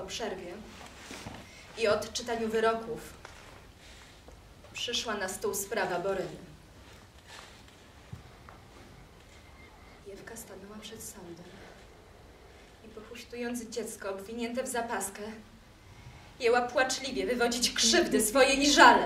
Po przerwie i odczytaniu wyroków przyszła na stół sprawa Boryny. Jewka stanęła przed sądem i pochuśtując dziecko obwinięte w zapaskę, jęła płaczliwie wywodzić krzywdy swoje i żale.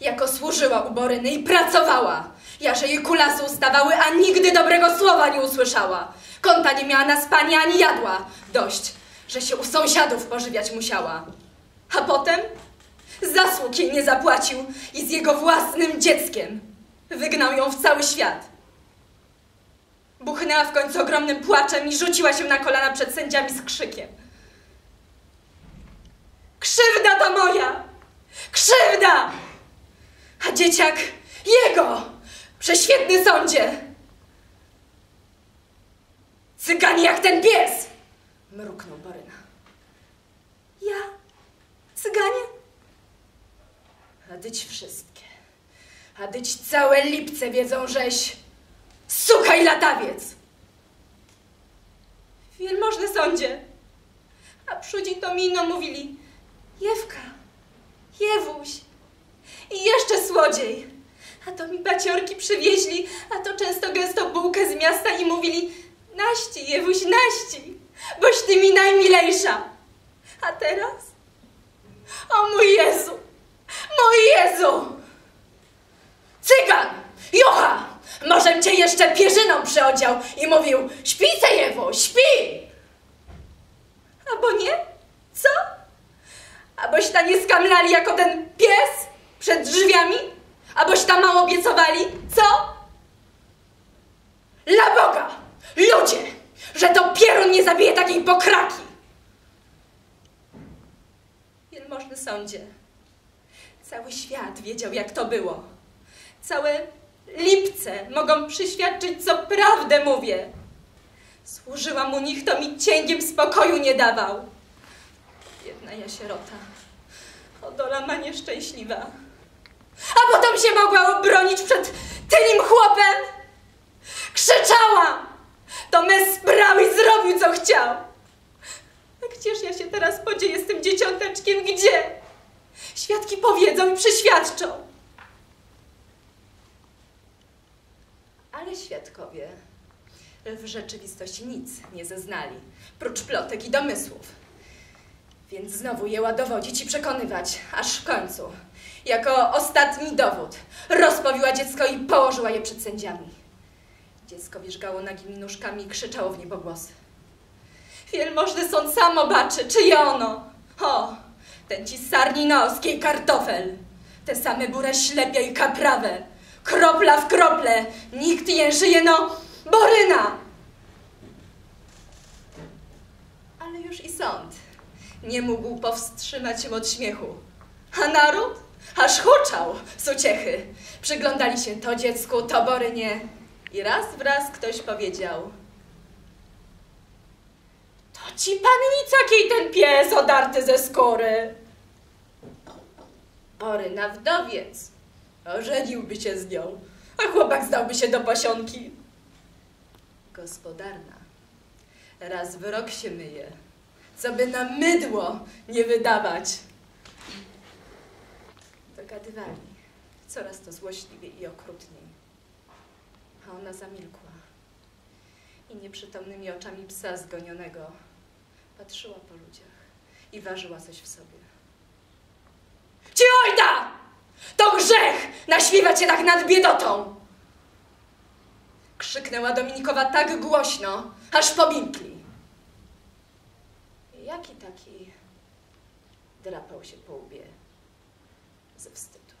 Jako służyła u Boryny i pracowała, jaże jej kulasy ustawały, a nigdy dobrego słowa nie usłyszała. Kąta nie miała na spanie ani jadła. Dość, że się u sąsiadów pożywiać musiała. A potem zasług jej nie zapłacił i z jego własnym dzieckiem wygnał ją w cały świat. Buchnęła w końcu ogromnym płaczem i rzuciła się na kolana przed sędziami z krzykiem. Krzywda to moja! Krzywda! A dzieciak jego! Prześwietny sądzie! Cyganie jak ten pies! Mruknął Boryna. Ja? Cyganie? A dyć wszystkie. A dyć całe lipce wiedzą, żeś suka i latawiec! Wielmożny sądzie! A przudzi to miną mówili Jewka, Jewuś i jeszcze słodziej. A to mi baciorki przywieźli, a to często gęsto bułkę z miasta i mówili Naści, Jewuś, naści, boś ty mi najmilejsza. A teraz? O mój Jezu, mój Jezu! Cygan, Jucha, możem cię jeszcze pierzyną przyodział i mówił śpi se, Jewu, śpi! Albo nie? Co? Abyś ta nie skamlali jako ten pies przed drzwiami? Abyś tam mało obiecowali? Co? Dla Boga! Ludzie! Że to pierun nie zabije takiej pokraki! Wielmożny sądzie, cały świat wiedział, jak to było. Całe lipce mogą przyświadczyć, co prawdę mówię. Służyłam u nich, to mi cięgiem spokoju nie dawał. Biedna ja sierota, odola ma nieszczęśliwa. A potem się mogła obronić przed tym chłopem? Krzyczała! To me sprał i zrobił, co chciał. A gdzież ja się teraz podzieję z tym dzieciąteczkiem? Gdzie? Świadki powiedzą i przyświadczą. Ale świadkowie w rzeczywistości nic nie zeznali, prócz plotek i domysłów. Więc znowu jęła dowodzić i przekonywać, aż w końcu, jako ostatni dowód, rozpowiła dziecko i położyła je przed sędziami. Dziecko wierzgało nagimi nóżkami i krzyczało w niebogłosy. Wielmożny sąd sam obaczy, czyje ono. O, ten ci sarninowski i kartofel. Te same burę ślepia i kaprawę. Kropla w krople. Nikt nie żyje, no, Boryna. Ale już i sąd nie mógł powstrzymać się od śmiechu. A naród aż huczał z uciechy. Przyglądali się to dziecku, to Borynie. I raz wraz ktoś powiedział To ci pannica kiej ten pies odarty ze skóry. Boryna wdowiec. Ożeniłby się z nią, a chłopak zdałby się do pasionki. Gospodarna. Raz wyrok się myje, co by na mydło nie wydawać. Dogadywali coraz to złośliwiej i okrutniej. A ona zamilkła i nieprzytomnymi oczami psa zgonionego patrzyła po ludziach i ważyła coś w sobie. Ci ojda! To grzech naśmiewać się tak nad biedotą! Krzyknęła Dominikowa tak głośno, aż pomilkli. Jaki taki drapał się po łbie ze wstydu.